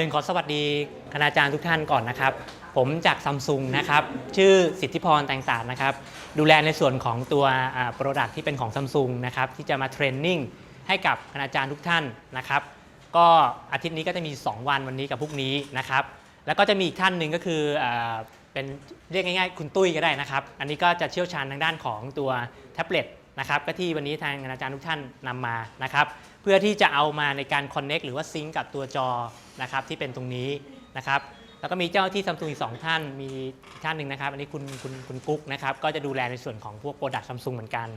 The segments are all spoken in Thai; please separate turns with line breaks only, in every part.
หนึ่งขอสวัสดีคณาจารย์ทุกท่านก่อนนะครับ ผมจากซัมซุงนะครับ ชื่อสิทธิพรแตงสารนะครับ ดูแลในส่วนของตัวโปรดักที่เป็นของซัมซุงนะครับ ที่จะมาเทรนนิ่งให้กับคณาจารย์ทุกท่านนะครับ ก็อาทิตย์นี้ก็จะมี 2 วันวันนี้กับพรุ่งนี้นะครับ แล้วก็จะมีอีกท่านหนึ่งก็คืออเป็นเรียกง่ายๆ คุณตุ้ยก็ได้นะครับ อันนี้ก็จะเชี่ยวชาญทางด้านของตัวแท็บเล็ตนะครับก็ที่วันนี้ทางอาจารย์ทุกท่านนำมานะครับ เพื่อที่จะเอามาในการ Connect หรือว่าซิงกับตัวจอ นะครับที่เป็นตรงนี้นะครับแล้วก็มีเจ้าที่ซัมซุงอีกสองท่านมีท่านหนึ่งนะครับ อันนี้คุณคุณคุณกุ๊กนะครับก็จะดูแลในส่วนของพวกโปรดักต์ซัมซุงเหมือนกัน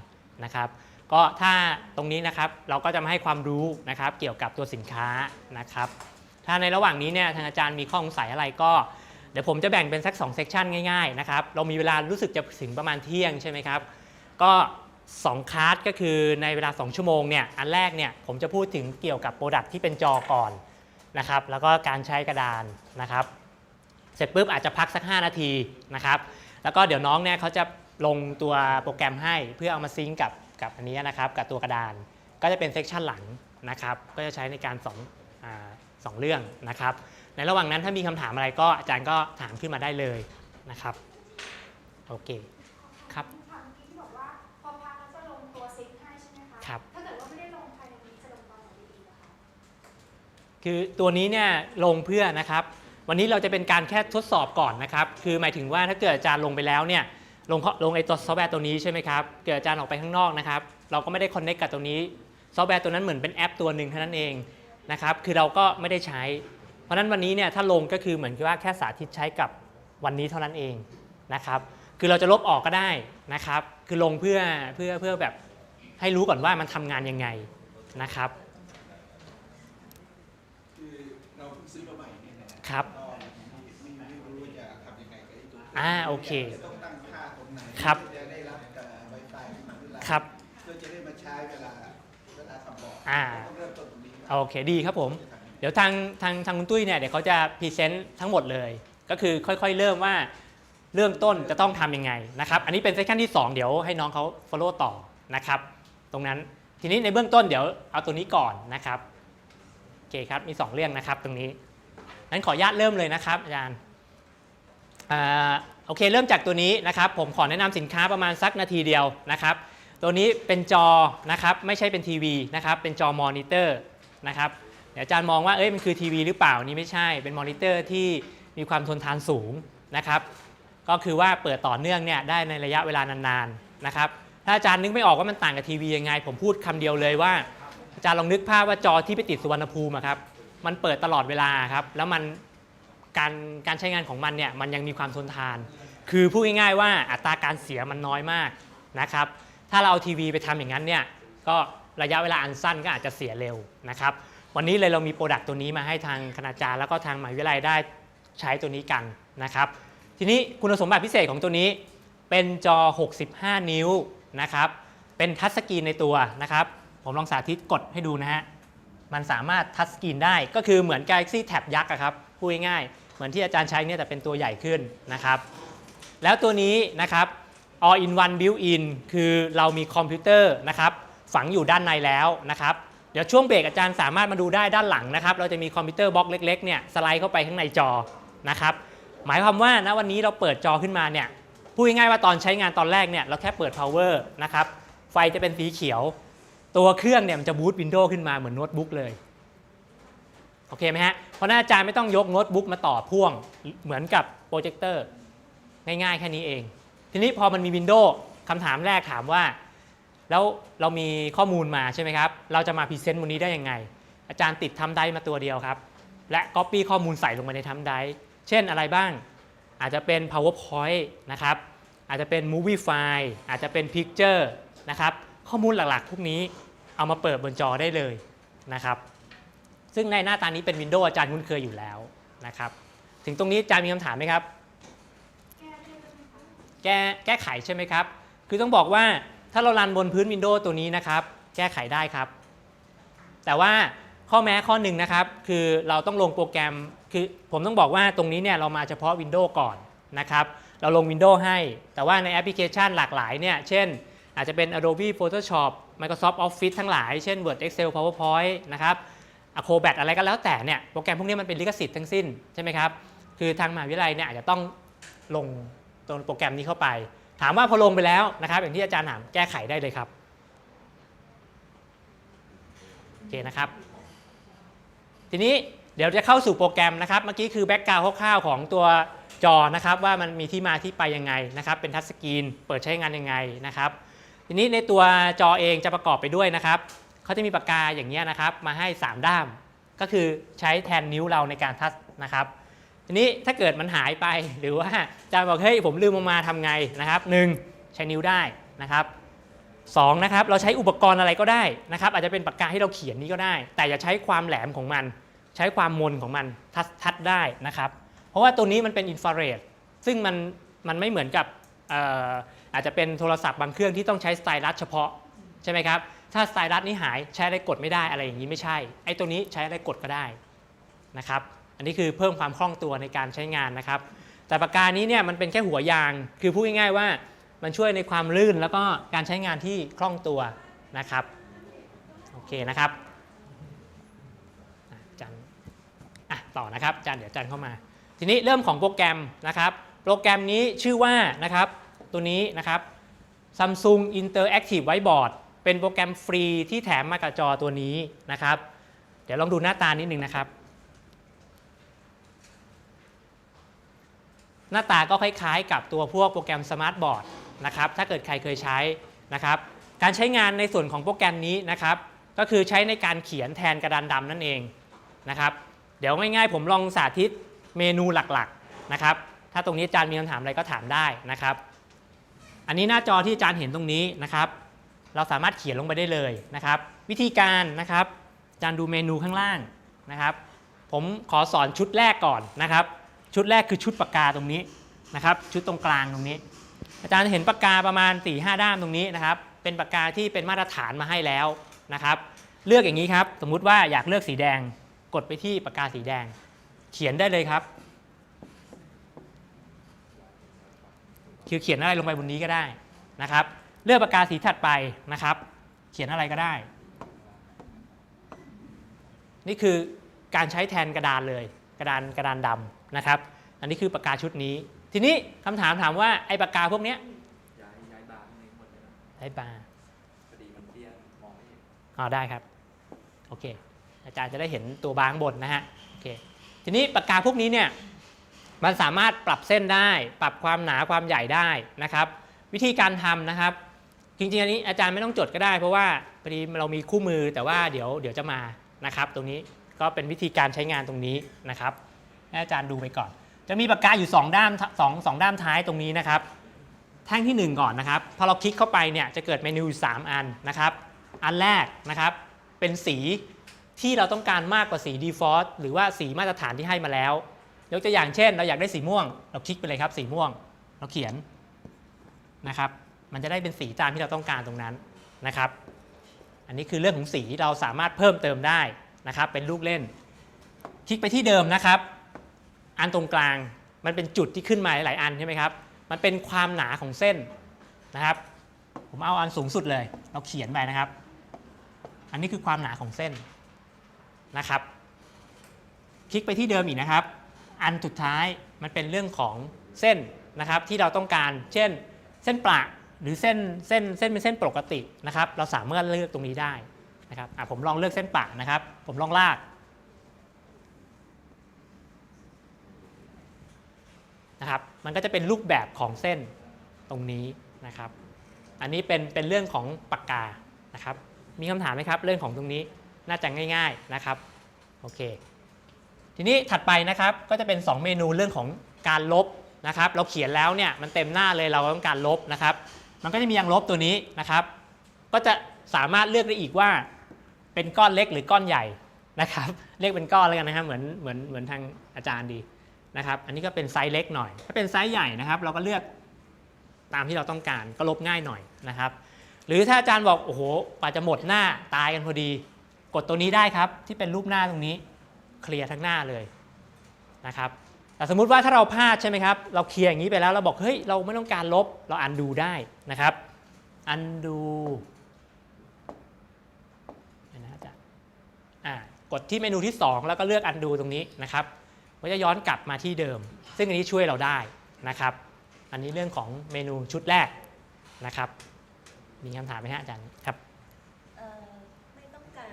นะครับก็ถ้าตรงนี้นะครับเราก็จะมาให้ความรู้นะครับเกี่ยวกับตัวสินค้านะครับถ้าในระหว่างนี้เนี่ยทางอาจารย์มีข้อสงสัยอะไรก็เดี๋ยวผมจะแบ่งเป็นสัก2เซกชันง่ายๆนะครับเรามีเวลารู้สึกจะถึงประมาณเที่ยงใช่ไหมครับก็2คลาสก็คือในเวลา 2 ชั่วโมงเนี่ยอันแรกเนี่ยผมจะพูดถึงเกี่ยวกับโปรดักที่เป็นจอก่อน นะครับ แล้วก็การใช้กระดานนะครับ เสร็จปุ๊บอาจจะพักสัก 5 นาทีนะครับ แล้วก็เดี๋ยวน้องเนี่ยเขาจะลงตัวโปรแกรมให้เพื่อเอามาซิงก์กับกับอันนี้นะครับ กับตัวกระดาน ก็จะเป็นเซกชันหลังนะครับ ก็จะใช้ในการสองอสองเรื่องนะครับ ในระหว่างนั้นถ้ามีคำถามอะไรก็อาจารย์ก็ถามขึ้นมาได้เลยนะครับ โอเค คื
อตัวนี้
เนี่ยลงเพื่อนะครับ วันนี้เราจะเป็นการแค่ทดสอบก่อนนะครับ คือหมายถึงว่าถ้าเกิดอาจารย์ลงไปแล้วเนี่ยลงลงไอ้ตัวซอฟต์แวร์ตัวนี้ใช่ไหมครับ เกิดอาจารย์ออกไปข้างนอกนะครับ เราก็ไม่ได้คอนเน c กกับตัวนี้ ซอฟต์แวร์ตัวนั้นเหมือนเป็นแอปตัวหนึ่งเท่านั้นเองนะครับ คือเราก็ไม่ได้ใช้ เพราะฉะนั้นวันนี้เนี่ยถ้าลงก็คือเหมือนกับว่าแค่สาธิตใช้กับวันนี้เท่านั้นเองนะครับ คือเราจะลบออกก็ได้นะครับ คือลงเพื่อเพื่อเพื่อแบบให้รู้ก่อนว่ามันทำงานยังไงนะครับ
คือเราเพิ่งซื้อมาใหม่เนี่ยนะ ครับอ่า
โอเค
ครั
บครับ
เพื่อจะได้มาใช้เวลาเวลาสำร
อ
งอ่า
โอเคดีครับผม เดี๋ยวทางทางทางคุณตุ้ยเนี่ยเดี๋ยวเขาจะพรีเซนต์ทั้งหมดเลย ก็คือค่อยๆเริ่มว่าเริ่มต้นจะต้องทำยังไงนะครับ อันนี้เป็นเซสชั่นที่ 2 เดี๋ยวให้น้องเขา follow ต่อนะครับ ตรงนั้นทีนี้ในเบื้องต้นเดี๋ยวเอาตัวนี้ก่อนนะครับโอเคครับมี 2 เรื่องนะครับตรงนี้ นั้นขออนุญาตเริ่มเลยนะครับอาจารย์โอเคเริ่มจากตัวนี้นะครับ ผมขอแนะนำสินค้าประมาณสักนาทีเดียวนะครับ ตัวนี้เป็นจอนะครับไม่ใช่เป็นทีวีนะครับเป็นจอมอนิเตอร์นะครับเดี๋ยวอาจารย์มองว่าเอ้ยมันคือทีวีหรือเปล่านี่ไม่ใช่เป็นมอนิเตอร์ที่มีความทนทานสูงนะครับก็คือว่าเปิดต่อเนื่องเนี่ยได้ในระยะเวลานานๆนะครับถ้าอาจารย์นึกไม่ออกว่ามันต่างกับทีวียังไง ผมพูดคำเดียวเลยว่า อาจารย์ลองนึกภาพว่าจอที่ไปติดสุวรรณภูมิครับ มันเปิดตลอดเวลาครับ แล้วมันการการใช้งานของมันเนี่ยมันยังมีความทนทาน คือพูดง่ายๆว่าอัตราการเสียมันน้อยมากนะครับ ถ้าเราเอาทีวีไปทำอย่างนั้นเนี่ยก็ระยะเวลาอันสั้นก็อาจจะเสียเร็วนะครับ วันนี้เลยเรามีโปรดักต์ตัวนี้มาให้ทางคณาจารย์แล้วก็ทางมหาวิทยาลัยได้ใช้ตัวนี้กันนะครับ ทีนี้คุณสมบัติพิเศษของตัวนี้ เป็นจอ 65 นิ้วนะครับ เป็นทัชสกรีนในตัวนะครับ ผมลองสาธิตกดให้ดูนะฮะ มันสามารถทัชสกรีนได้ก็คือเหมือน Galaxy Tab ยักษ์อะครับพูดง่ายๆเหมือนที่อาจารย์ใช้เนี่ยแต่เป็นตัวใหญ่ขึ้นนะครับ แล้วตัวนี้นะครับ all in one built in คือเรามีคอมพิวเตอร์นะครับฝังอยู่ด้านในแล้วนะครับ เดี๋ยวช่วงเบรกอาจารย์สามารถมาดูได้ด้านหลังนะครับ เราจะมีคอมพิวเตอร์บล็อกเล็กๆเนี่ยสไลด์เข้าไปข้างในจอนะครับหมายความว่านะวันนี้เราเปิดจอขึ้นมาเนี่ยพูดง่ายๆว่าตอนใช้งานตอนแรกเนี่ยเราแค่เปิด power นะครับไฟจะเป็นสีเขียว ตัวเครื่องเนี่ยมันจะบูตวินโดว์ขึ้นมาเหมือนโน้ตบุ๊กเลยโอเคไหมฮะเพราะน้าอาจารย์ไม่ต้องยกโน้ตบุ๊กมาต่อพ่วงเหมือนกับโปรเจคเตอร์ง่ายๆแค่นี้เอง ทีนี้พอมันมีวินโดว์คำถามแรกถามว่า แล้วเรามีข้อมูลมาใช่ไหมครับ เราจะมาพรีเซนต์บนนี้ได้ยังไง อาจารย์ติดทำได้มาตัวเดียวครับ และ Copy ข้อมูลใส่ลงไปในทำได้เช่นอะไรบ้าง อาจจะเป็น PowerPoint นะครับ อาจจะเป็น Movie File อาจจะเป็น Picture นะครับ ข้อมูลหลักๆ พวกนี้ เอามาเปิดบนจอได้เลยนะครับ ซึ่งในหน้าตานี้เป็น Windows อาจารย์คุ้นเคยอยู่แล้วนะครับ ถึงตรงนี้อาจารย์มีคำถามไหมครับ
แก้
แก้แก้ไขใช่ไหมครับ คือต้องบอกว่าถ้าเรารันบนพื้น Windows ตัวนี้นะครับ แก้ไขได้ครับ แต่ว่าข้อแม้ข้อหนึ่งนะครับ คือเราต้องลงโปรแกรมคือผมต้องบอกว่าตรงนี้เนี่ยเรามาเฉพาะ Windows ก่อนนะครับ เราลง Windows ให้ แต่ว่าในแอปพลิเคชันหลากหลายเนี่ยเช่น อาจจะเป็น Adobe Photoshop Microsoft Office ทั้งหลาย เช่น Word Excel PowerPoint นะครับอะโคแบตอะไรก็แล้วแต่เนี่ยโปรแกรมพวกนี้มันเป็นลิขสิทธิ์ทั้งสิ้นใช่ไหมครับ คือทางมหาวิทยาลัยเนี่ยอาจจะต้องลงตัวโปรแกรมนี้เข้าไป ถามว่าพอลงไปแล้วนะครับ อย่างที่อาจารย์ถามแก้ไขได้เลยครับโอเคนะครับ ทีนี้เดี๋ยวจะเข้าสู่โปรแกรมนะครับ เมื่อกี้คือแบ็กกราวด์คร่าวๆของตัวจอนะครับว่ามันมีที่มาที่ไปยังไงนะครับ เป็นทัชสกรีน เปิดใช้งานยังไงนะครับ ทีนี้ในตัวจอเองจะประกอบไปด้วยนะครับเขาจะมีปากกาอย่างนี้ยนะครับ มาให้ 3 ด้าม ก็คือใช้แทนนิ้วเราในการทัชนะครับ ทีนี้ถ้าเกิดมันหายไปหรือว่าอาจารย์บอกเฮ้ยผมลืมเอามาทำไงนะครับหนึ่งใช้นิ้วได้นะครับสองนะครับเราใช้อุปกรณ์อะไรก็ได้นะครับอาจจะเป็นปากกาที่เราเขียนนี้ก็ได้ แต่อย่าใช้ความแหลมของมัน ใช้ความมนของมันทัชทัชได้นะครับ เพราะว่าตัวนี้มันเป็นอินฟราเรดซึ่งมันมันไม่เหมือนกับ อาจจะเป็นโทรศัพท์บางเครื่องที่ต้องใช้สไตลัสเฉพาะใช่ไหมครับ ถ้าสไตลัสนี้หายใช้อะไรกดไม่ได้อะไรอย่างนี้ไม่ใช่ ไอ้ตัวนี้ใช้อะไรกดก็ได้นะครับ อันนี้คือเพิ่มความคล่องตัวในการใช้งานนะครับ แต่ปากกานี้เนี่ยมันเป็นแค่หัวยาง คือพูดง่ายๆว่ามันช่วยในความลื่นแล้วก็การใช้งานที่คล่องตัวนะครับ โอเคนะครับจันอะต่อนะครับจันเดี๋ยวจันเข้ามา ทีนี้เริ่มของโปรแกรมนะครับ โปรแกรมนี้ชื่อว่านะครับ ตัวนี้นะครับ Samsung Interactive Whiteboard เป็นโปรแกรมฟรีที่แถมมากับจอตัวนี้นะครับ เดี๋ยวลองดูหน้าตานิดนึงนะครับ หน้าตาก็คล้ายๆ กับตัวพวกโปรแกรมสมาร์ทบอร์ดนะครับ ถ้าเกิดใครเคยใช้นะครับ การใช้งานในส่วนของโปรแกรมนี้นะครับ ก็คือใช้ในการเขียนแทนกระดานดำนั่นเองนะครับ เดี๋ยวง่ายๆ ผมลองสาธิตเมนูหลักๆนะครับ ถ้าตรงนี้อาจารย์มีคำถามอะไรก็ถามได้นะครับ อันนี้หน้าจอที่อาจารย์เห็นตรงนี้นะครับ เราสามารถเขียนลงไปได้เลยนะครับ วิธีการนะครับอาจารย์ดูเมนูข้างล่างนะครับ ผมขอสอนชุดแรกก่อนนะครับ ชุดแรกคือชุดปากกาตรงนี้นะครับ ชุดตรงกลางตรงนี้ อาจารย์เห็นปากกาประมาณ4ี่ห้าด้ามตรงนี้นะครับ เป็นปากกาที่เป็นมาตรฐานมาให้แล้วนะครับ เลือกอย่างนี้ครับ สมมุติว่าอยากเลือกสีแดง กดไปที่ปากกาสีแดง เขียนได้เลยครับ คือเขียนอะไรลงไปบนนี้ก็ได้นะครับ เลือกปากกาสีถัดไปนะครับ เขียนอะไรก็ได้ นี่คือการใช้แทนกระดานเลย กระดานกระดานดำนะครับ อันนี้คือปากกาชุดนี้ ทีนี้คำถามถามว่าไอ้ปากกาพวกเนี้ย
ย้ายย้ายบาร์ข้างในหมดเลยนะ
ไอ้าก
พอดีมันเตี้ยมองไม่เห็น
อ๋อได้ครับโอเคอาจารย์จะได้เห็นตัวบางบนนะฮะโอเคทีนี้ปากกาพวกนี้เนี่ย มันสามารถปรับเส้นได้ ปรับความหนาความใหญ่ได้นะครับ วิธีการทำนะครับ จริงๆอันนี้อาจารย์ไม่ต้องจดก็ได้ เพราะว่าพอดีเรามีคู่มือแต่ว่าเดี๋ยวเดี๋ยวจะมานะครับ ตรงนี้ก็เป็นวิธีการใช้งานตรงนี้นะครับให้อาจารย์ดูไปก่อน จะมีปากกาอยู่ 2 ด้ามสองสองด้ามท้ายตรงนี้นะครับ แท่งที่ 1 ก่อนนะครับ พอเราคลิกเข้าไปเนี่ยจะเกิดเมนูอยู่3อันนะครับ อันแรกนะครับเป็นสีที่เราต้องการมากกว่าสี default หรือว่าสีมาตรฐานที่ให้มาแล้ว ยกตัวอย่างเช่น เราอยากได้สีม่วง เราคลิกไปเลยครับ สีม่วง เราเขียนนะครับ มันจะได้เป็นสีตามที่เราต้องการตรงนั้นนะครับ อันนี้คือเรื่องของสีเราสามารถเพิ่มเติมได้นะครับ เป็นลูกเล่น คลิกไปที่เดิมนะครับ อันตรงกลางมันเป็นจุดที่ขึ้นมาหลายๆอันใช่ไหมครับ มันเป็นความหนาของเส้นนะครับ ผมเอาอันสูงสุดเลย เราเขียนไปนะครับ อันนี้คือความหนาของเส้นนะครับ คลิกไปที่เดิมอีกนะครับ อันสุดท้ายมันเป็นเรื่องของเส้นนะครับที่เราต้องการ เช่น เส้นประหรือเส้นเส้นเส้นเป็นเส้นปกตินะครับ เราสามารถเลือกตรงนี้ได้นะครับผมลองเลือกเส้นประนะครับ ผมลองลาก นะครับ มันก็จะเป็นรูปแบบของเส้นตรงนี้นะครับ อันนี้เป็นเป็นเรื่องของปากกานะครับ มีคำถามไหมครับ เรื่องของตรงนี้น่าจะง่าย ๆนะครับ โอเค ทีนี้ถัดไปนะครับก็จะเป็น 2 เมนูเรื่องของการลบนะครับ เราเขียนแล้วเนี่ยมันเต็มหน้าเลยเราต้องการลบนะครับ มันก็จะมียางลบตัวนี้นะครับ ก็จะสามารถเลือกได้อีกว่า เป็นก้อนเล็กหรือก้อนใหญ่นะครับ เรียกเป็นก้อนแล้วกันนะครับเหมือนเหมือนเหมือนทางอาจารย์ดีนะครับ อันนี้ก็เป็นไซส์เล็กหน่อย ถ้าเป็นไซส์ใหญ่นะครับ เราก็เลือกตามที่เราต้องการก็ลบง่ายหน่อยนะครับ หรือถ้าอาจารย์บอกโอ้โหกว่าจะหมดหน้าตายกันพอดี กดตัวนี้ได้ครับที่เป็นรูปหน้าตรงนี้ เคลียร์ทั้งหน้าเลยนะครับแต่สมมุติว่าถ้าเราพลาดใช่ไหมครับ เราเคลียร์อย่างนี้ไปแล้วเราบอกเฮ้ยเราไม่ต้องการลบเราอันดูได้นะครับอันดูนะอาจารย์อ่ากดที่เมนูที่ 2 แล้วก็เลือก undo ตรงนี้นะครับก็จะย้อนกลับมาที่เดิม ซึ่งอันนี้ช่วยเราได้นะครับ อันนี้เรื่องของเมนูชุดแรกนะครับ มีคำถามไหมฮะอาจารย์ครับ
เอ่อไม่ต้องการ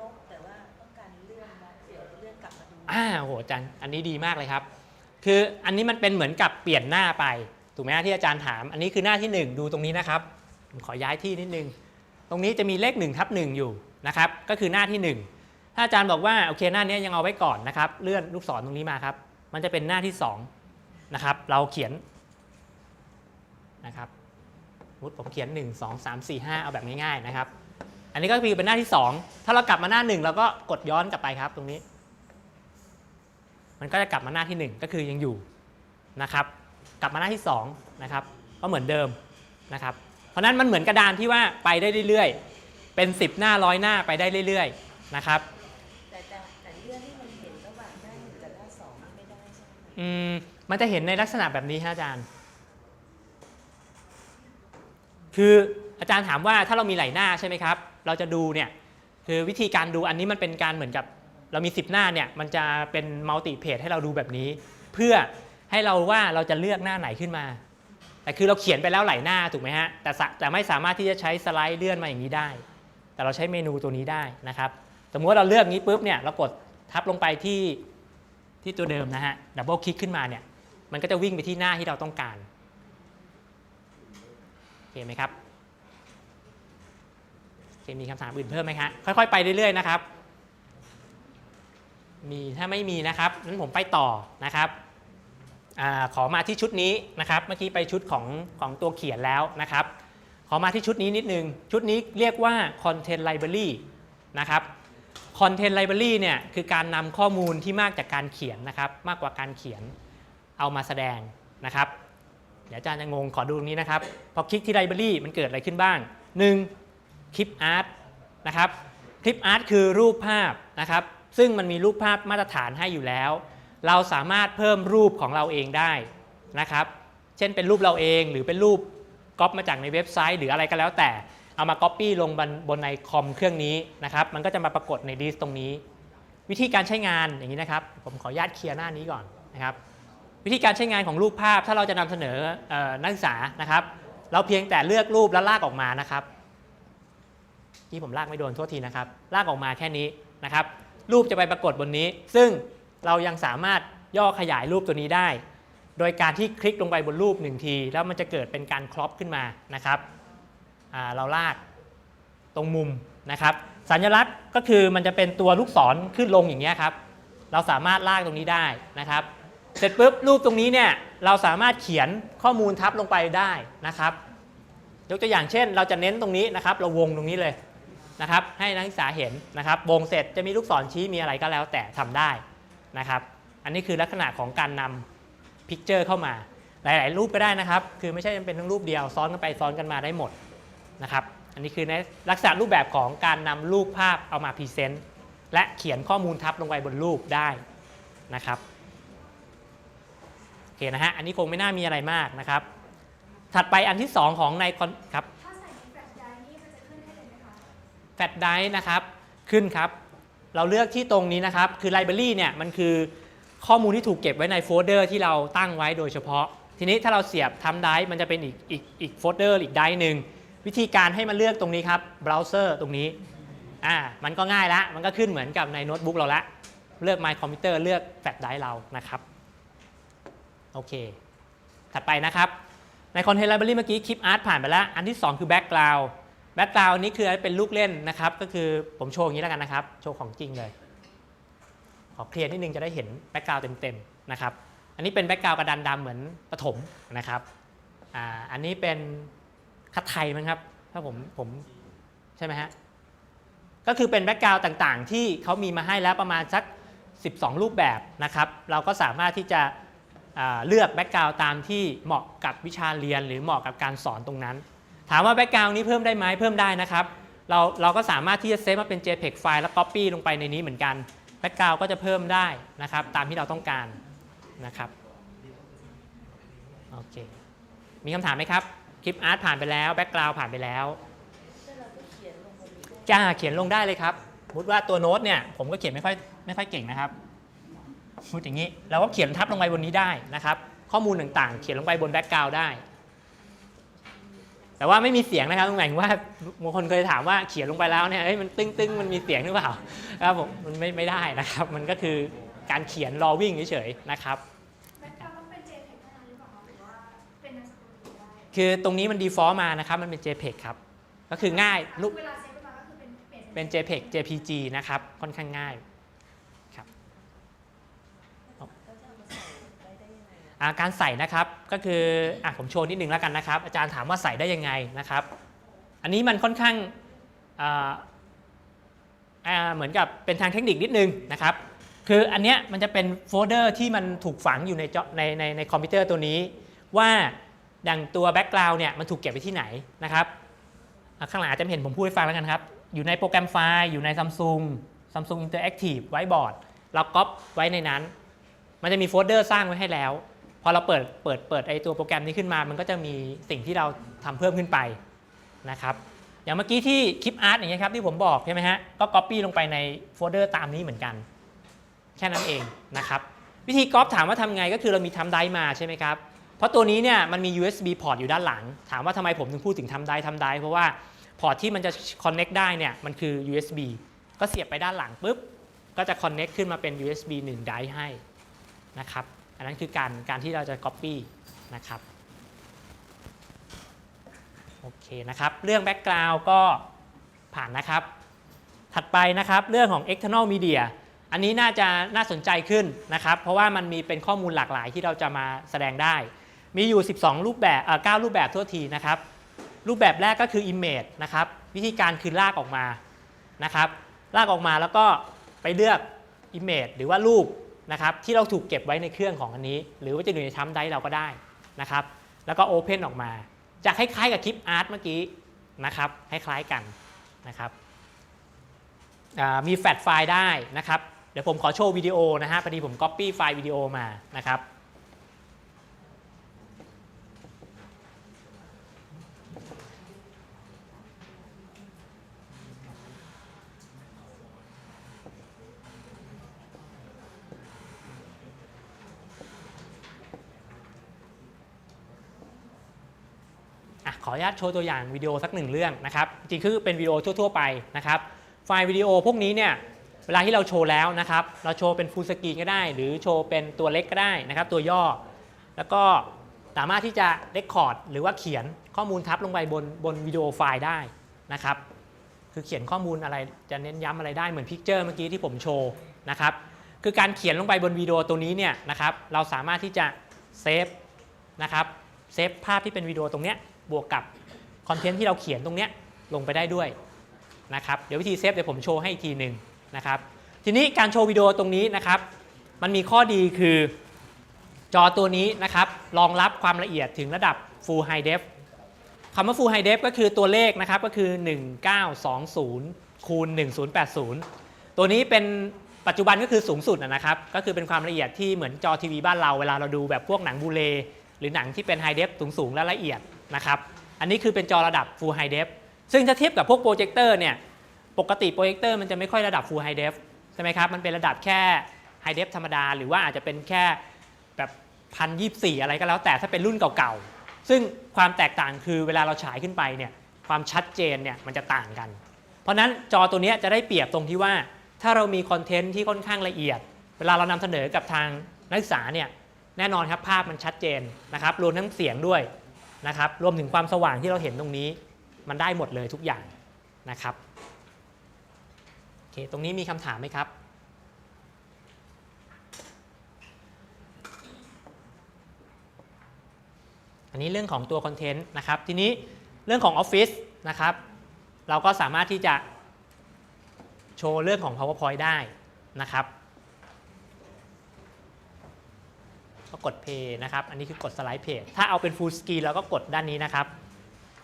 ลบแต่ว่าต้องการเลื่อนนะเดี๋ยวเลื่ อ่า
โหอาจารย์อันนี้ดีมากเลยครับ คืออันนี้มันเป็นเหมือนกับเปลี่ยนหน้าไป ถูกไหมที่อาจารย์ถาม อันนี้คือหน้าที่ 1 ดูตรงนี้นะครับผมขอย้ายที่นิดนึง ตรงนี้จะมีเลข1ทับ1อยู่นะครับ ก็คือหน้าที่ 1 ถ้าอาจารย์บอกว่าโอเคหน้านี้ยังเอาไว้ก่อนนะครับ เลื่อนลูกศรตรงนี้มาครับ มันจะเป็นหน้าที่2นะครับเราเขียนนะครับสมมุติผมเขียน 1 2 3 4 5 เอาแบบง่ายๆนะครับ อันนี้ก็คือเป็นหน้าที่ 2 ถ้าเรากลับมาหน้า 1 เราก็กดย้อนกลับไปครับตรงนี้ มันก็จะกลับมาหน้าที่ 1 ก็คือยังอยู่นะครับ กลับมาหน้าที่2นะครับก็เหมือนเดิมนะครับ เพราะฉะนั้นมันเหมือนกระดานที่ว่าไปได้เรื่อยๆ เป็น 10 หน้าร้อยหน้าไปได้เรื่อยๆนะครับ
แต่แต่แต่เลื่อนที่มันเห็นระหว่างหน้าหนึ่งกับหน้าสองนี่ไม่ได้ใช่ไหม
อืมมันจะเห็นในลักษณะแบบนี้ฮะอาจารย์ คืออาจารย์ถามว่าถ้าเรามีหลายหน้าใช่ไหมครับ เราจะดูเนี่ยคือวิธีการดูอันนี้มันเป็นการเหมือนกับ เรามี 10 หน้าเนี่ยมันจะเป็นมัลติเพจให้เราดูแบบนี้ เพื่อให้เราว่าเราจะเลือกหน้าไหนขึ้นมา แต่คือเราเขียนไปแล้วหลายหน้าถูกไหมฮะแต่สะแต่ไม่สามารถที่จะใช้สไลด์เลื่อนมาอย่างนี้ได้ แต่เราใช้เมนูตัวนี้ได้นะครับ สมมติว่าเราเลือกนี้ปุ๊บเนี่ยเรากดทับลงไปที่ที่ตัวเดิมนะฮะดับเบิลคลิกขึ้นมาเนี่ยมันก็จะวิ่งไปที่หน้าที่เราต้องการโอเคไหมครับโอเคมีคำถามอื่นเพิ่มไหมคะค่อยๆไปเรื่อยๆนะครับ มีถ้าไม่มีนะครับนั้นผมไปต่อนะครับอขอมาที่ชุดนี้นะครับ เมื่อกี้ไปชุดของของตัวเขียนแล้วนะครับ ขอมาที่ชุดนี้นิดนึง ชุดนี้เรียกว่า Content Library นะครับ Content Library เนี่ยคือการนำข้อมูลที่มากจากการเขียนนะครับ มากกว่าการเขียนเอามาแสดงนะครับ เดี๋ยวอาจารย์จะงงขอดูตรงนี้นะครับ พอคลิกที่ Library มันเกิดอะไรขึ้นบ้าง 1. คลิปอาร์ตนะครับ คลิปอาร์ตคือรูปภาพนะครับ ซึ่งมันมีรูปภาพมาตรฐานให้อยู่แล้ว เราสามารถเพิ่มรูปของเราเองได้นะครับ เช่นเป็นรูปเราเองหรือเป็นรูปก๊อปมาจากในเว็บไซต์ หรืออะไรก็แล้วแต่ เอามาก๊อปปี้ลงบนบนในคอมเครื่องนี้นะครับ มันก็จะมาปรากฏในดิสตรงนี้ วิธีการใช้งานอย่างนี้นะครับ ผมขออนุญาตเคลียร์หน้านี้ก่อนนะครับ วิธีการใช้งานของรูปภาพถ้าเราจะนำเสนอออนักศึกษานะครับ เราเพียงแต่เลือกรูปแล้วลากออกมานะครับที่ผมลากไม่โดนโทษทีนะครับ ลากออกมาแค่นี้นะครับ รูปจะไปปรากฏบนนี้ ซึ่งเรายังสามารถย่อขยายรูปตัวนี้ได้ โดยการที่คลิกลงไปบนรูปหนึ่งที แล้วมันจะเกิดเป็นการครอปขึ้นมานะครับเราลากตรงมุมนะครับ สัญลักษณ์ก็คือมันจะเป็นตัวลูกศรขึ้นลงอย่างเงี้ยครับ เราสามารถลากตรงนี้ได้นะครับ เสร็จปุ๊บรูปตรงนี้เนี่ยเราสามารถเขียนข้อมูลทับลงไปได้นะครับ ยกตัวอย่างเช่น เราจะเน้นตรงนี้นะครับ เราวงตรงนี้เลย นะครับให้นักศึกษาเห็นนะครับวงเสร็จจะมีลูกศรชี้มีอะไรก็แล้วแต่ทำได้นะครับ อันนี้คือลักษณะของการนำพิกเจอร์เข้ามา หลาย ๆ รูปก็ได้นะครับ คือไม่ใช่จำเป็นทั้งรูปเดียวซ้อนกันไปซ้อนกันมาได้หมดนะครับ อันนี้คือในลักษณะรูปแบบของการนำรูปภาพเอามาพรีเซนต์และเขียนข้อมูลทับลงไปบนรูปได้นะครับโอเคนะฮะอันนี้คงไม่น่ามีอะไรมากนะครับ ถัดไปอันที่ 2 ของในคอนครับ
แฟลชไดรฟ์นะค
รับขึ้นครับ เราเลือกที่ตรงนี้นะครับคือไลบรารีเนี่ยมันคือข้อมูลที่ถูกเก็บไว้ในโฟลเดอร์ที่เราตั้งไว้โดยเฉพาะ ทีนี้ถ้าเราเสียบทำไดรฟ์มันจะเป็นอีกอีกอีกโฟลเดอร์อีกไดรฟ์หนึ่งวิธีการให้มันเลือกตรงนี้ครับเบราว์เซอร์ตรงนี้อ่ามันก็ง่ายละมันก็ขึ้นเหมือนกับในโน้ตบุ๊กเราละเลือก My Computer เลือกแฟลชไดรฟ์เรานะครับโอเค ถัดไปนะครับ ใน Content Library เมื่อกี้คลิปอาร์ตผ่านไปแล้ว อันที่ 2 คือแบ็กกราว Background Background นี้คือเป็นลูกเล่นนะครับ ก็คือผมโชว์อย่างนี้แล้วกันนะครับ โชว์ของจริงเลย ขอเคลียร์นิดนึงจะได้เห็น Background เต็มๆนะครับ อันนี้เป็น Background กระดานดำเหมือนปฐมนะครับอ่าอันนี้เป็นคัดไทยมั้งครับ ถ้าผมผมใช่ไหมฮะ ก็คือเป็นแบ็กกราวด์ต่างๆ ที่เขามีมาให้แล้วประมาณสัก 12 รูปแบบนะครับ เราก็สามารถที่จะเลือกแบ็กกราวด์ตามที่เหมาะกับวิชาเรียน หรือเหมาะกับการสอนตรงนั้น ถามว่าแบ็กกราวด์นี้เพิ่มได้ไหมเพิ่มได้นะครับ เราเราก็สามารถที่จะเซฟมาเป็น JPEG ไฟล์แล้ว Copy ลงไปในนี้เหมือนกันแบ็กกราวด์ก็จะเพิ่มได้นะครับ ตามที่เราต้องการนะครับโอเคมีคำถามไหมครับ คลิปอาร์ตผ่านไปแล้วแบ็กกราวด์ผ่านไปแล้วจ้าเขียนลงได้เลยครับมติว่าตัวโน้ตเนี่ยผมก็เขียนไม่ค่อยไม่ค่อยเก่งนะครับพูดอย่างนี้เราก็เขียนทับลงไปบนนี้ได้นะครับ ข้อมูลต่างๆ เขียนลงไปบนแบ็กกราวด์ได้ แต่ว่าไม่มีเสียงนะครับหมายถึงว่าบางคนเคยถามว่าเขียนลงไปแล้วเนี่ยเอ้ยมันตึ้งๆมันมีเสียงหรือเปล่าครับผมมันไม่ไม่ได้นะครับ มันก็คือการเขียนรอวิ่งเฉยๆนะครับ
แบ็คกราวด์ต้องเป็น JPEG เท่านั้นหรือเปล่าคะหรือว่าเป็นในสตูดิโอได้
คือตรงนี้มัน default มานะครับมันเป็น JPEG ครับก็คือง่ายรูป
เวลาเซฟขึ้นมาก็คือเป็นเปลี่ยน
เป็น JPEG JPG นะครับค่อนข้างง่าย
เขาจะเอามาใส่ไว้ได้ยังไงอะ
อ่า การใส่นะครับก็คืออผมโชว์นิดนึงแล้วกันนะครับ อาจารย์ถามว่าใส่ได้ยังไงนะครับ อันนี้มันค่อนข้างอ่าเหมือนกับเป็นทางเทคนิคนิดนึงนะครับ คืออันเนี้ยมันจะเป็นโฟลเดอร์ที่มันถูกฝังอยู่ในจอในในในคอมพิวเตอร์ตัวนี้ ว่าดังตัวแบ็กกราวน์เนี่ยมันถูกเก็บไว้ที่ไหนนะครับข้างหลังอาจจะเห็นผมพูดให้ฟังแล้วกันครับ อยู่ในโปรแกรมไฟล์ อยู่ใน Samsung Samsung Interactive Whiteboard เราก๊อปไว้ในนั้น มันจะมีโฟลเดอร์สร้างไว้ให้แล้ว อเราเปิดเปิดเปิดไอตัวโปรแกรมนี้ขึ้นมา มันก็จะมีสิ่งที่เราทำเพิ่มขึ้นไปนะครับอย่างเมื่อกี้ที่คลิปอาร์ตอย่างเงี้ยครับที่ผมบอกใช่ไหมฮะก็ Copy ลงไปในโฟลเดอร์ตามนี้เหมือนกัน แค่นั้นเองนะครับวิธีก๊อปถามว่าทำไงก็คือเรามีทำได้มาใช่ไหมครับเพราะตัวนี้เนี่ยมันมี USB พอร์ตอยู่ด้านหลัง ถามว่าทำไมผมถึงพูดถึงทำได้ทำได้เพราะว่าพอร์ตที่มันจะ connect ได้เนี่ยมันคือ USB ก็เสียบไปด้านหลังปุ๊บก็จะ connect ขึ้นมาเป็น USB 1ไดให้นะครับ อันนั้นคือการการที่เราจะ Copy นะครับโอเคนะครับ เรื่อง Background ก็ผ่านนะครับ ถัดไปนะครับเรื่องของ external media อันนี้น่าจะน่าสนใจขึ้นนะครับ เพราะว่ามันมีเป็นข้อมูลหลากหลายที่เราจะมาแสดงได้ มีอยู่ 12 รูปแบบเอ่อ9รูปแบบทั่วทีนะครับ รูปแบบแรกก็คือ image นะครับ วิธีการคือลากออกมานะครับ ลากออกมาแล้วก็ไปเลือก image หรือว่ารูป นะครับที่เราถูกเก็บไว้ในเครื่องของอันนี้ หรือว่าจะอยู่ในทัมไดเราก็ได้นะครับแล้วก็โอเพนออกมาจะคล้ายๆกับคลิปอาร์ตเมื่อกี้นะครับคล้ายๆกันนะครับมีแฟลชไฟล์ได้นะครับเดี๋ยวผมขอโชว์วิดีโอนะฮะพอดีผมก๊อปปี้ไฟล์วิดีโอมานะครับ ขออนุญาตโชว์ตัวอย่างวิดีโอสักหนึ่งเรื่องนะครับจริงคือเป็นวิดีโอทั่ว ๆ ไปนะครับไฟล์วิดีโอพวกนี้เนี่ยเวลาที่เราโชว์แล้วนะครับ เราโชว์เป็นฟูลสกรีนก็ได้ หรือโชว์เป็นตัวเล็กก็ได้นะครับ ตัวย่อ แล้วก็สามารถที่จะเรคคอร์ดหรือว่าเขียนข้อมูลทับลงไปบนบนวิดีโอไฟล์ได้นะครับ คือเขียนข้อมูลอะไรจะเน้นย้ำอะไรได้เหมือนพิกเจอร์เมื่อกี้ที่ผมโชว์นะครับ คือการเขียนลงไปบนวิดีโอตัวนี้เนี่ยนะครับ เราสามารถที่จะเซฟนะครับ เซฟภาพที่เป็นวิดีโอตรงเนี้ย บวกกับคอนเทนต์ที่เราเขียนตรงเนี้ยลงไปได้ด้วยนะครับเดี๋ยววิธีเซฟเดี๋ยวผมโชว์ให้อีกทีหนึ่งนะครับทีนี้การโชว์วิดีโอตรงนี้นะครับ มันมีข้อดีคือจอตัวนี้นะครับรองรับความละเอียดถึงระดับ Full High Def คำว่า Full High Def ก็คือตัวเลขนะครับก็คือ 1920คูณ1080 ตัวนี้เป็นปัจจุบันก็คือสูงสุดนะครับ ก็คือเป็นความละเอียดที่เหมือนจอทีวีบ้านเราเวลาเราดูแบบพวกหนังบูเลหรือหนังที่เป็น High Def สูงๆและละเอียด นะครับอันนี้คือเป็นจอระดับ Full High Def ซึ่งถ้าเทียบกับพวกโปรเจคเตอร์เนี่ยปกติโปรเจคเตอร์มันจะไม่ค่อยระดับ Full High Def ใช่ไหมครับมันเป็นระดับแค่ High Def ธรรมดา หรือว่าอาจจะเป็นแค่แบบพันยีอะไรก็แล้วแต่ถ้าเป็นรุ่นเก่าๆ ซึ่งความแตกต่างคือเวลาเราฉายขึ้นไปเนี่ยความชัดเจนเนี่ยมันจะต่างกัน เพราะนั้นจอตัวนี้จะได้เปรียบตรงที่ว่า ถ้าเรามีคอนเทนต์ที่ค่อนข้างละเอียด เวลาเรานำเสนอกับทางนักศึกษาเนี่ยแน่นอนครับภาพมันชัดเจนนะครับรวมทั้งเสียงด้วย นะครับ รวมถึงความสว่างที่เราเห็นตรงนี้ มันได้หมดเลยทุกอย่างนะครับโอเคตรงนี้มีคำถามไหมครับอันนี้เรื่องของตัวคอนเทนต์นะครับ ทีนี้เรื่องของ Office นะครับ เราก็สามารถที่จะโชว์เรื่องของ PowerPoint ได้นะครับ ก็กด Play นะครับ อันนี้คือกดสไลด์เพจถ้าเอาเป็น Full Screen เราก็กดด้านนี้นะครับ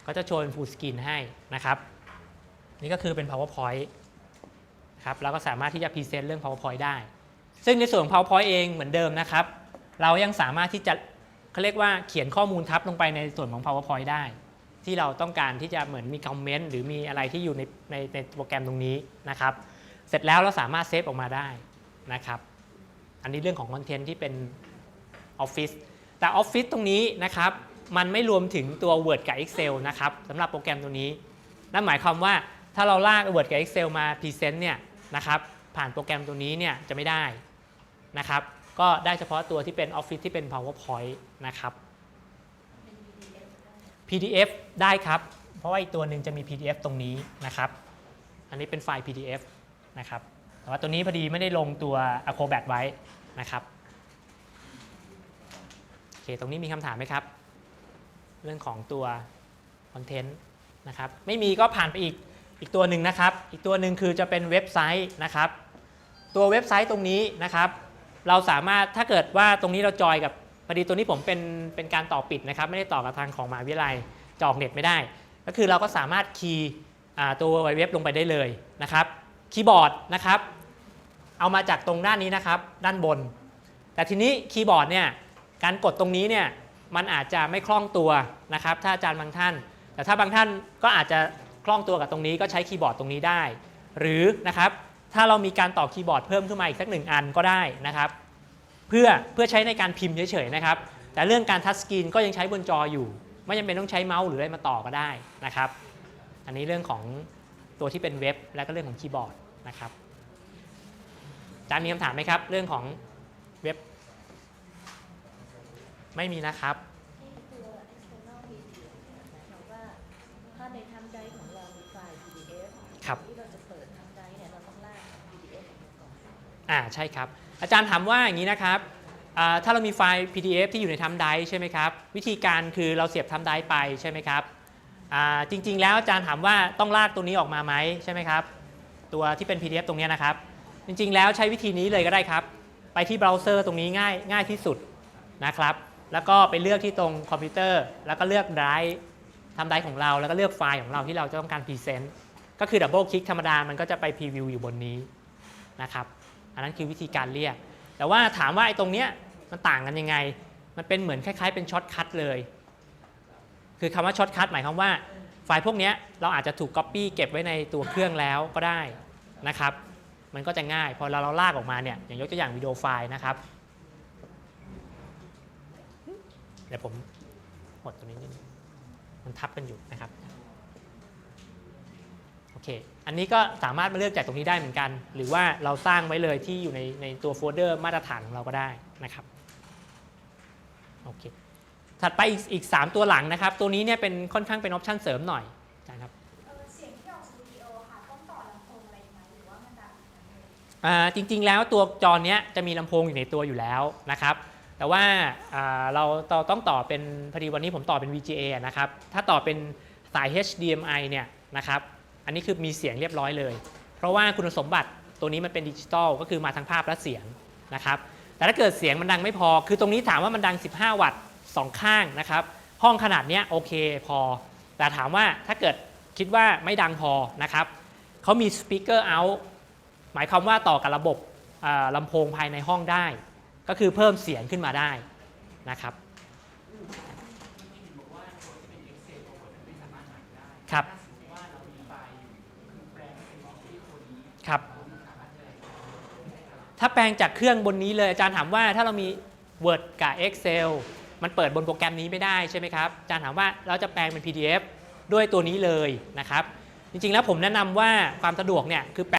ก็จะโชว์เป็น Full Screen ให้นะครับ นี่ก็คือเป็น PowerPoint ครับเราก็สามารถที่จะพรีเซนต์เรื่อง PowerPoint ได้ ซึ่งในส่วนของ PowerPoint เองเหมือนเดิมนะครับ เรายังสามารถที่จะเขาเรียกว่าเขียนข้อมูลทับลงไปในส่วนของ PowerPoint ได้ ที่เราต้องการที่จะเหมือนมีคอมเมนต์หรือมีอะไรที่อยู่ในในในโปรแกรมตรงนี้นะครับ เสร็จแล้วเราสามารถเซฟออกมาได้นะครับ อันนี้เรื่องของคอนเทนต์ที่เป็น ออฟฟิศแต่ออฟฟิศตรงนี้นะครับมันไม่รวมถึงตัว Word กับ Excel นะครับสำหรับโปรแกรมตัวนี้ นั่นหมายความว่าถ้าเราลาก Word กับ Excel มาพรีเซนต์เนี่ยนะครับผ่านโปรแกรมตัวนี้เนี่ยจะไม่ได้นะครับก็ได้เฉพาะตัวที่เป็น Office ที่เป็น PowerPoint นะครับ PDF ได้ครับ เพราะว่าอีกตัวหนึ่งจะมี PDF ตรงนี้นะครับ อันนี้เป็นไฟล์ PDF นะครับแต่ว่าตัวนี้พอดีไม่ได้ลงตัว Acrobat ไว้นะครับ เคตรงนี้มีคำถามไหมครับ เรื่องของตัวคอนเทนต์นะครับไม่มีก็ผ่านไปอีกอีกตัวหนึ่งนะครับ อีกตัวหนึ่งคือจะเป็นเว็บไซต์นะครับ ตัวเว็บไซต์ตรงนี้นะครับ เราสามารถถ้าเกิดว่าตรงนี้เราจอยกับพอดีตัวนี้ผมเป็นเป็นการต่อปิดนะครับ ไม่ได้ต่อกับทางของมหาวิทยาลัยจออกเน็ตไม่ได้ ก็คือเราก็สามารถคีย์ตัวเว็บลงไปได้เลยนะครับคีย์บอร์ดนะครับ เอามาจากตรงด้านนี้นะครับ ด้านบน แต่ทีนี้คีย์บอร์ดเนี่ย การกดตรงนี้เนี่ยมันอาจจะไม่คล่องตัวนะครับ ถ้าอาจารย์บางท่าน แต่ถ้าบางท่านก็อาจจะคล่องตัวกับตรงนี้ก็ใช้คีย์บอร์ดตรงนี้ได้ หรือนะครับถ้าเรามีการต่อคีย์บอร์ดเพิ่มขึ้นมาอีกสักหนึ่งอันก็ได้นะครับ เพื่อเพื่อใช้ในการพิมพ์เฉยๆนะครับ แต่เรื่องการทัชสกรีนก็ยังใช้บนจออยู่ ไม่จำเป็นต้องใช้เมาส์หรืออะไรมาต่อก็ได้นะครับ อันนี้เรื่องของตัวที่เป็นเว็บและก็เรื่องของคีย์บอร์ดนะครับอาจารย์มีคำถามไหมครับ เรื่องของเว็บ ไม่มีนะครับ
ตัว external media เนี่ยหมายความว่าถ้าในทำไดของเรามีไฟล์ PDF
ครับ
ที่เราจะเปิดทำไดเนี่ยเราต้องลาก PDF ออกมาก่อน
อ่าใช่ครับ อาจารย์ถามว่าอย่างนี้นะครับอ่าถ้าเรามีไฟล์ PDF ที่อยู่ในทำไดใช่ไหมครับ วิธีการคือเราเสียบทำไดไปใช่ไหมครับอ่าจริง ๆ แล้วอาจารย์ถามว่าต้องลากตัวนี้ออกมาไหมใช่ไหมครับ ตัวที่เป็น PDF ตรงเนี้ยนะครับ จริง ๆ แล้วใช้วิธีนี้เลยก็ได้ครับ ไปที่เบราว์เซอร์ตรงนี้ง่ายง่ายที่สุดนะครับ แล้วก็ไปเลือกที่ตรงคอมพิวเตอร์ แล้วก็เลือกไดรฟ์ทำไดรฟ์ของเรา แล้วก็เลือกไฟล์ของเราที่เราจะต้องการพรีเซนต์ก็คือดับเบิลคลิกธรรมดา มันก็จะไปพรีวิวอยู่บนนี้นะครับ อันนั้นคือวิธีการเรียก แต่ว่าถามว่าไอ้ตรงเนี้ยมันต่างกันยังไง มันเป็นเหมือนคล้ายๆเป็นช็อตคัทเลย คือคำว่าช็อตคัทหมายความว่าไฟล์พวกเนี้ยเราอาจจะถูกก๊อปปี้เก็บไว้ในตัวเครื่องแล้วก็ได้นะครับ มันก็จะง่าย พอเราเราลากออกมาเนี่ย อย่างยกตัวอย่างวิดีโอไฟล์นะครับ เดี๋ยวผมหดตัวนี้นิดนึงมันทับกันอยู่นะครับโอเค อันนี้ก็สามารถมาเลือกจากตรงนี้ได้เหมือนกัน หรือว่าเราสร้างไว้เลยที่อยู่ในในตัวโฟลเดอร์มาตรฐานของเราก็ได้นะครับโอเคถัดไปอีกอีก3ตัวหลังนะครับ ตัวนี้เนี่ยเป็นค่อนข้างเป็นออปชันเสริมหน่อยอาจารย์ครับ
จริง
ๆ แล้วตัวจอเนี้ยจะมีลำโพงอยู่ในตัวอยู่แล้วนะครับ แต่ว่าเราต้องต่อเป็นพอดีวันนี้ผมต่อเป็น VGA นะครับ ถ้าต่อเป็นสาย HDMI เนี่ยนะครับ อันนี้คือมีเสียงเรียบร้อยเลย เพราะว่าคุณสมบัติตัวนี้มันเป็นดิจิตอลก็คือมาทั้งภาพและเสียงนะครับ แต่ถ้าเกิดเสียงมันดังไม่พอ คือตรงนี้ถามว่ามันดัง 15 วัตต์สองข้างนะครับ ห้องขนาดเนี้ยโอเคพอ แต่ถามว่าถ้าเกิดคิดว่าไม่ดังพอนะครับเขามี speaker out หมายความว่าต่อกับระบบลำโพงภายในห้องได้ ก็คือเพิ่มเสียงขึ้นมาได้นะครับครับครับ ถ้าแปลงจากเครื่องบนนี้เลย อาจารย์ถามว่าถ้าเรามี Word กับ Excel มันเปิดบนโปรแกรมนี้ไม่ได้ใช่ไหมครับ อาจารย์ถามว่าเราจะแปลงเป็น PDF ด้วยตัวนี้เลยนะครับ จริงๆแล้วผมแนะนำว่าความสะดวกเนี่ยคือ